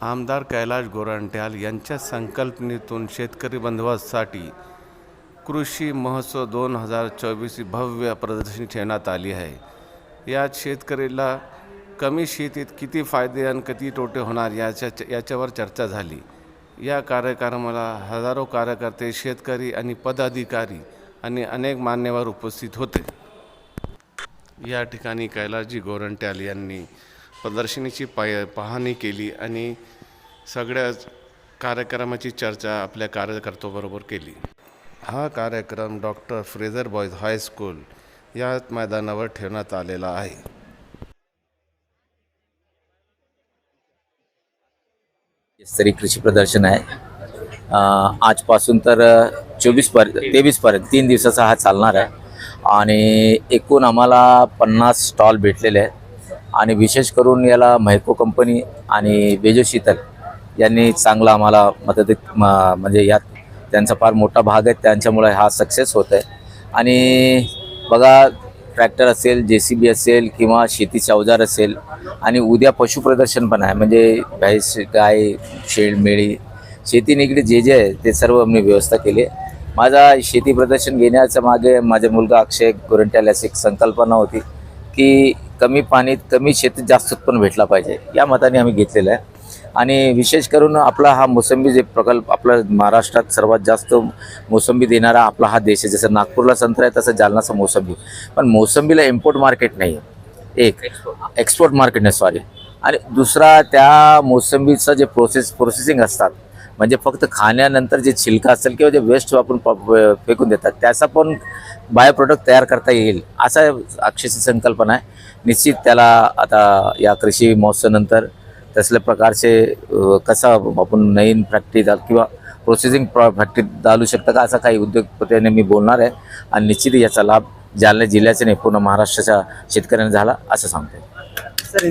आमदार कैलाश गोरंट्याल यांच्या संकल्पनेतून शेतकरी बंधवांसाठी कृषी महोत्सव दोन हजार चोवीस भव्य प्रदर्शनी ठेवण्यात आली आहे. यात शेतकरीला कमी शेतीत किती फायदे आणि किती तोटे होणार याच्या याच्यावर चर्चा झाली. या कार्यक्रमाला हजारो कार्यकर्ते शेतकरी आणि पदाधिकारी आणि अनेक मान्यवर उपस्थित होते. या ठिकाणी कैलासजी गोरंट्याल यांनी प्रदर्शनीची पाय पाहणी केली आणि सगळ्याच कार्यक्रमाची चर्चा आपल्या कार्यकर्त्याबरोबर केली. हा कार्यक्रम डॉक्टर फ्रेझर बॉयज हायस्कूल या मैदानावर ठेवण्यात आलेला आहे. स्तरीय कृषी प्रदर्शन आहे. आजपासून तर चोवीसपर्यंत तेवीसपर्यंत तीन दिवसाचा हा चालणार आहे. आणि एकूण आम्हाला पन्नास स्टॉल भेटलेले आहेत. आणि विशेष करून याला महको कंपनी आणि बेजो शीतल यांनी चांगला आम्हाला मदत म्हणजे यात त्यांचा फार मोठा भाग आहे. त्यांच्यामुळे हा सक्सेस होत आहे. आणि बघा ट्रॅक्टर असेल जे सी बी असेल किंवा शेतीचे अवजार असेल आणि उद्या पशुप्रदर्शन पण आहे. म्हणजे भैस गाय शेळ मेळी शेती निगडीत जे जे आहे ते सर्व मी व्यवस्था केली आहे. माझा शेती प्रदर्शन घेण्याच्या मागे माझा मुलगा अक्षय गोरंट्याला एक संकल्पना होती. की कमी पाणीत कमी शेतीत जास्त उत्पन्न भेटला पाहिजे. या मताने आम्ही घेतलेलं आहे. आणि विशेष करून आपला हा मोसंबी जे प्रकल्प आपला महाराष्ट्रात सर्वात जास्त मोसंबी देणारा आपला हा देश आहे. जसं नागपूरला संत्रा आहे तसं जालनाचा मोसंबी. पण मोसंबीला इम्पोर्ट मार्केट नाही आहे. एक एक्सपोर्ट मार्केट नाही सॉरी आणि दुसरा त्या मोसंबीचं जे प्रोसेस प्रोसेसिंग असतात म्हणजे फक्त खाण्यानंतर जे छिलका असेल किंवा जे वेस्ट आपण प- फेकून देतात त्याचा पण बायो प्रोडक्ट तयार करता येईल असा अक्षरची संकल्पना आहे. निश्चित त्याला आता या कृषी महोत्सवानंतर तसल्या प्रकारचे कसा आपण नवीन फॅक्टरी किंवा प्रोसेसिंग फॅक्टरी चालू शकता का असा काही उद्योगपतीने मी बोलणार आहे. आणि निश्चित याचा लाभ जालना जिल्ह्याचे नाही पूर्ण महाराष्ट्राच्या शेतकऱ्यांना झाला असं सांगतो सर